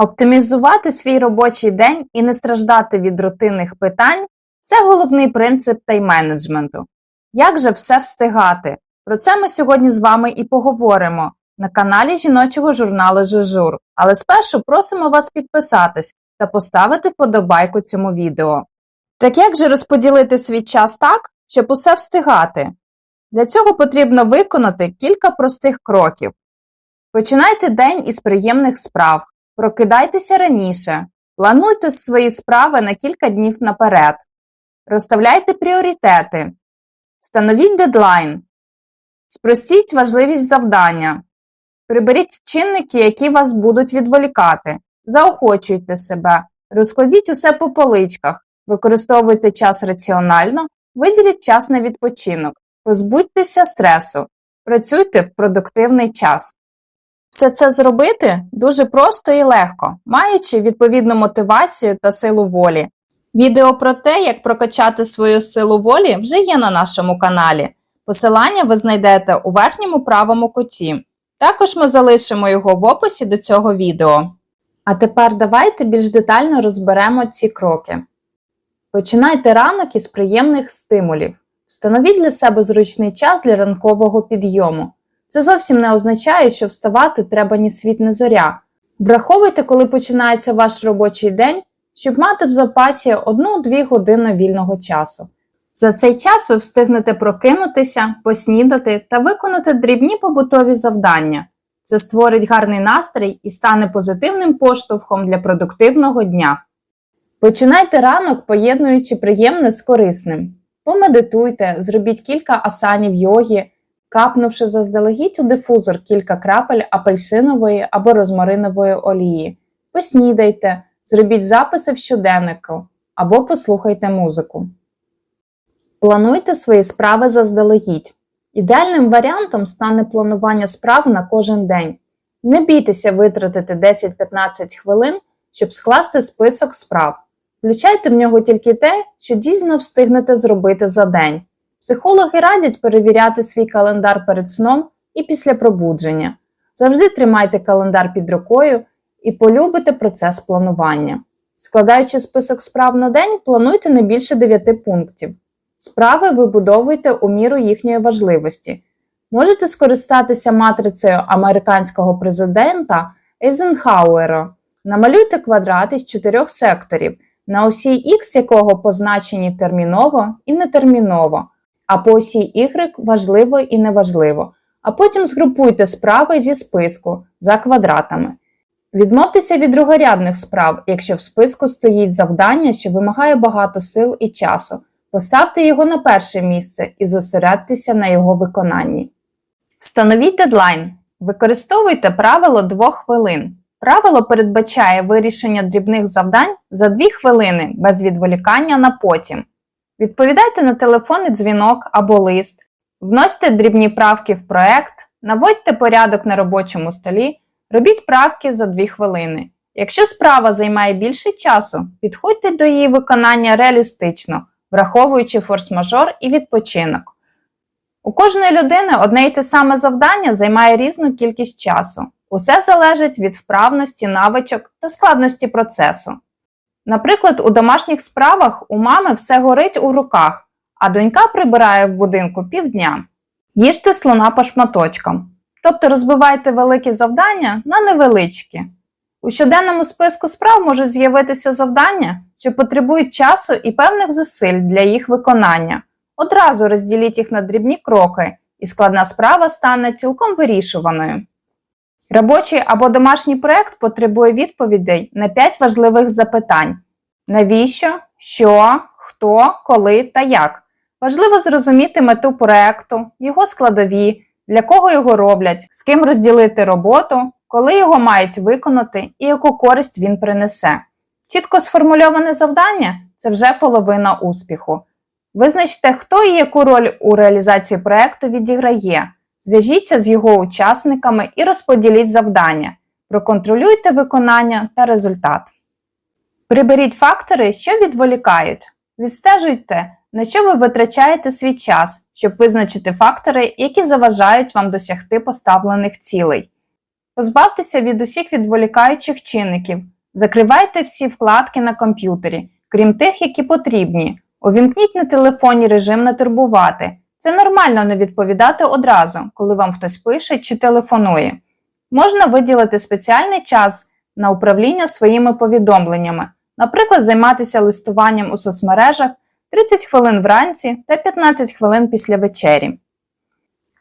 Оптимізувати свій робочий день і не страждати від рутинних питань це головний принцип тайм-менеджменту. Як же все встигати? Про це ми сьогодні з вами і поговоримо на каналі жіночого журналу Жежур. Але спершу просимо вас підписатись та поставити вподобайку цьому відео. Так як же розподілити свій час так, щоб усе встигати? Для цього потрібно виконати кілька простих кроків. Починайте день із приємних справ. Прокидайтеся раніше, плануйте свої справи на кілька днів наперед, розставляйте пріоритети, встановіть дедлайн, спростіть важливість завдання, приберіть чинники, які вас будуть відволікати, заохочуйте себе, розкладіть усе по поличках, використовуйте час раціонально, виділіть час на відпочинок, позбудьтеся стресу, працюйте в продуктивний час. Все це зробити дуже просто і легко, маючи відповідну мотивацію та силу волі. Відео про те, як прокачати свою силу волі, вже є на нашому каналі. Посилання ви знайдете у верхньому правому куті. Також ми залишимо його в описі до цього відео. А тепер давайте більш детально розберемо ці кроки. Починайте ранок із приємних стимулів. Встановіть для себе зручний час для ранкового підйому. Це зовсім не означає, що вставати треба ні світ, ні зоря. Враховуйте, коли починається ваш робочий день, щоб мати в запасі 1-2 години вільного часу. За цей час ви встигнете прокинутися, поснідати та виконати дрібні побутові завдання. Це створить гарний настрій і стане позитивним поштовхом для продуктивного дня. Починайте ранок, поєднуючи приємне з корисним. Помедитуйте, зробіть кілька асанів йоги, капнувши заздалегідь у дифузор кілька крапель апельсинової або розмаринової олії. Поснідайте, зробіть записи в щоденнику або послухайте музику. Плануйте свої справи заздалегідь. Ідеальним варіантом стане планування справ на кожен день. Не бійтеся витратити 10-15 хвилин, щоб скласти список справ. Включайте в нього тільки те, що дійсно встигнете зробити за день. Психологи радять перевіряти свій календар перед сном і після пробудження. Завжди тримайте календар під рукою і полюбите процес планування. Складаючи список справ на день, плануйте не більше 9 пунктів. Справи вибудовуйте у міру їхньої важливості. Можете скористатися матрицею американського президента Ейзенхауера. Намалюйте квадрат із чотирьох секторів, на осі Х якого позначені терміново і нетерміново, а по осі Y важливо і неважливо. А потім згрупуйте справи зі списку за квадратами. Відмовтеся від другорядних справ, якщо в списку стоїть завдання, що вимагає багато сил і часу. Поставте його на перше місце і зосередьтеся на його виконанні. Встановіть дедлайн. Використовуйте правило 2 хвилин. Правило передбачає вирішення дрібних завдань за 2 хвилини без відволікання на потім. Відповідайте на телефонний дзвінок або лист, вносьте дрібні правки в проект, наводьте порядок на робочому столі, робіть правки за 2 хвилини. Якщо справа займає більше часу, підходьте до її виконання реалістично, враховуючи форс-мажор і відпочинок. У кожної людини одне й те саме завдання займає різну кількість часу. Усе залежить від вправності, навичок та складності процесу. Наприклад, у домашніх справах у мами все горить у руках, а донька прибирає в будинку півдня. Їжте слона по шматочкам, тобто розбивайте великі завдання на невеличкі. У щоденному списку справ можуть з'явитися завдання, що потребують часу і певних зусиль для їх виконання. Одразу розділіть їх на дрібні кроки, і складна справа стане цілком вирішуваною. Робочий або домашній проект потребує відповідей на 5 важливих запитань: навіщо, що, хто, коли та як. Важливо зрозуміти мету проекту, його складові, для кого його роблять, з ким розділити роботу, коли його мають виконати і яку користь він принесе. Чітко сформульоване завдання це вже половина успіху. Визначте, хто і яку роль у реалізації проекту відіграє. Зв'яжіться з його учасниками і розподіліть завдання. Проконтролюйте виконання та результат. Приберіть фактори, що відволікають. Відстежуйте, на що ви витрачаєте свій час, щоб визначити фактори, які заважають вам досягти поставлених цілей. Позбавтеся від усіх відволікаючих чинників. Закривайте всі вкладки на комп'ютері, крім тих, які потрібні. Увімкніть на телефоні режим не турбувати. Це нормально не відповідати одразу, коли вам хтось пише чи телефонує. Можна виділити спеціальний час на управління своїми повідомленнями, наприклад, займатися листуванням у соцмережах 30 хвилин вранці та 15 хвилин після вечері.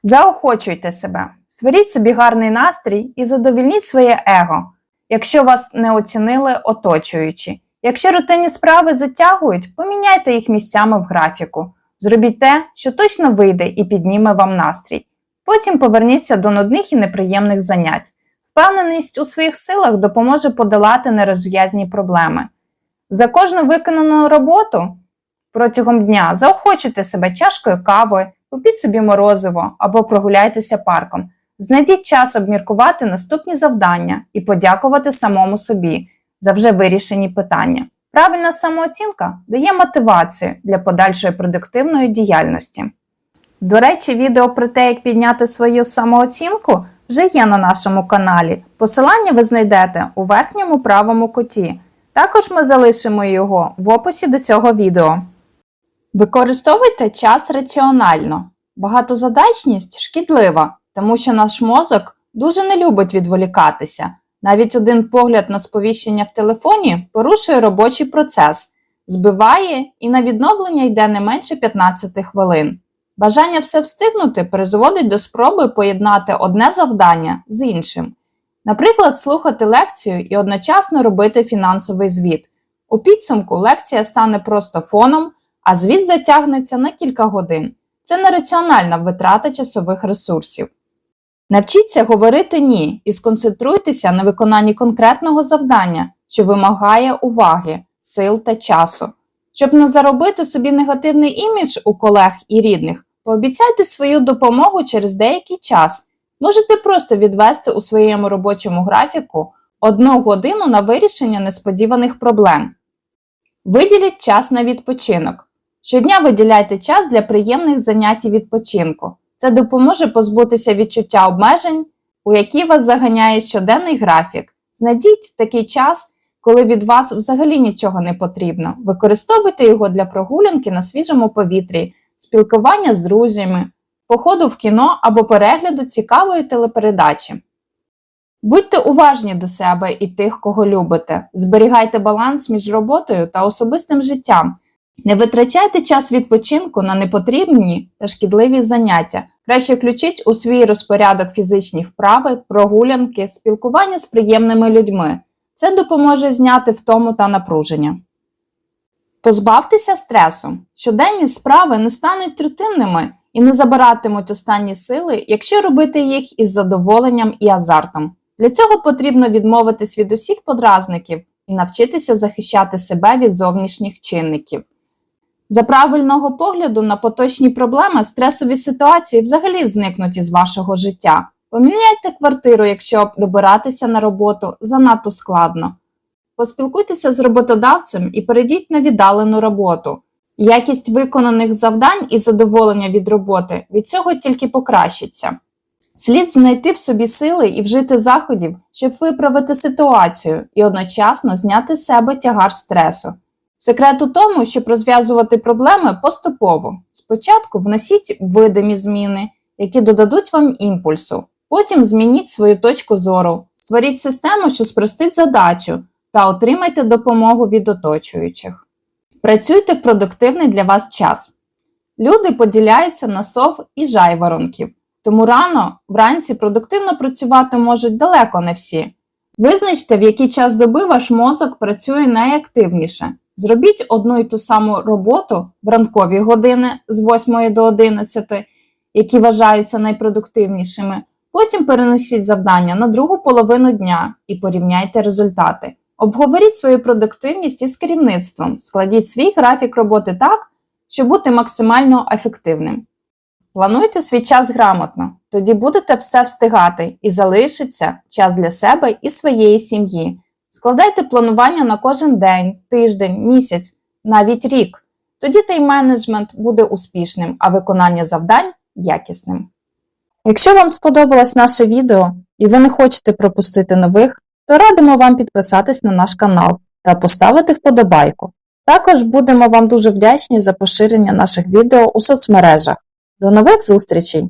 Заохочуйте себе, створіть собі гарний настрій і задовільніть своє его, якщо вас не оцінили оточуючі. Якщо рутинні справи затягують, поміняйте їх місцями в графіку. Зробіть те, що точно вийде і підніме вам настрій. Потім поверніться до нудних і неприємних занять. Впевненість у своїх силах допоможе подолати нерозв'язні проблеми. За кожну виконану роботу протягом дня заохочуйте себе чашкою кави, купіть собі морозиво або прогуляйтеся парком. Знайдіть час обміркувати наступні завдання і подякувати самому собі за вже вирішені питання. Правильна самооцінка дає мотивацію для подальшої продуктивної діяльності. До речі, відео про те, як підняти свою самооцінку, вже є на нашому каналі. Посилання ви знайдете у верхньому правому куті. Також ми залишимо його в описі до цього відео. Використовуйте час раціонально. Багатозадачність шкідлива, тому що наш мозок дуже не любить відволікатися. Навіть один погляд на сповіщення в телефоні порушує робочий процес, збиває і на відновлення йде не менше 15 хвилин. Бажання все встигнути призводить до спроби поєднати одне завдання з іншим. Наприклад, слухати лекцію і одночасно робити фінансовий звіт. У підсумку лекція стане просто фоном, а звіт затягнеться на кілька годин. Це нераціональна витрата часових ресурсів. Навчіться говорити ні і сконцентруйтеся на виконанні конкретного завдання, що вимагає уваги, сил та часу. Щоб не заробити собі негативний імідж у колег і рідних, пообіцяйте свою допомогу через деякий час. Можете просто відвести у своєму робочому графіку одну годину на вирішення несподіваних проблем. Виділіть час на відпочинок. Щодня виділяйте час для приємних занять і відпочинку. Це допоможе позбутися відчуття обмежень, у які вас заганяє щоденний графік. Знайдіть такий час, коли від вас взагалі нічого не потрібно. Використовуйте його для прогулянки на свіжому повітрі, спілкування з друзями, походу в кіно або перегляду цікавої телепередачі. Будьте уважні до себе і тих, кого любите. Зберігайте баланс між роботою та особистим життям. Не витрачайте час відпочинку на непотрібні та шкідливі заняття. Краще включіть у свій розпорядок фізичні вправи, прогулянки, спілкування з приємними людьми. Це допоможе зняти втому та напруження. Позбавтеся стресу. Щоденні справи не стануть рутинними і не забиратимуть останні сили, якщо робити їх із задоволенням і азартом. Для цього потрібно відмовитись від усіх подразників і навчитися захищати себе від зовнішніх чинників. За правильного погляду на поточні проблеми, стресові ситуації взагалі зникнуть із вашого життя. Поміняйте квартиру, якщо добиратися на роботу занадто складно. Поспілкуйтеся з роботодавцем і перейдіть на віддалену роботу. Якість виконаних завдань і задоволення від роботи від цього тільки покращиться. Слід знайти в собі сили і вжити заходів, щоб виправити ситуацію і одночасно зняти з себе тягар стресу. Секрет у тому, щоб розв'язувати проблеми поступово. Спочатку вносіть видимі зміни, які додадуть вам імпульсу. Потім змініть свою точку зору, створіть систему, що спростить задачу, та отримайте допомогу від оточуючих. Працюйте в продуктивний для вас час. Люди поділяються на сов і жайворонків, тому рано вранці продуктивно працювати можуть далеко не всі. Визначте, в який час доби ваш мозок працює найактивніше. Зробіть одну і ту саму роботу в ранкові години з 8 до 11, які вважаються найпродуктивнішими. Потім перенесіть завдання на другу половину дня і порівняйте результати. Обговоріть свою продуктивність із керівництвом, складіть свій графік роботи так, щоб бути максимально ефективним. Плануйте свій час грамотно, тоді будете все встигати і залишиться час для себе і своєї сім'ї. Складайте планування на кожен день, тиждень, місяць, навіть рік. Тоді тайм-менеджмент буде успішним, а виконання завдань якісним. Якщо вам сподобалось наше відео, і ви не хочете пропустити нових, то радимо вам підписатись на наш канал та поставити вподобайку. Також будемо вам дуже вдячні за поширення наших відео у соцмережах. До нових зустрічей!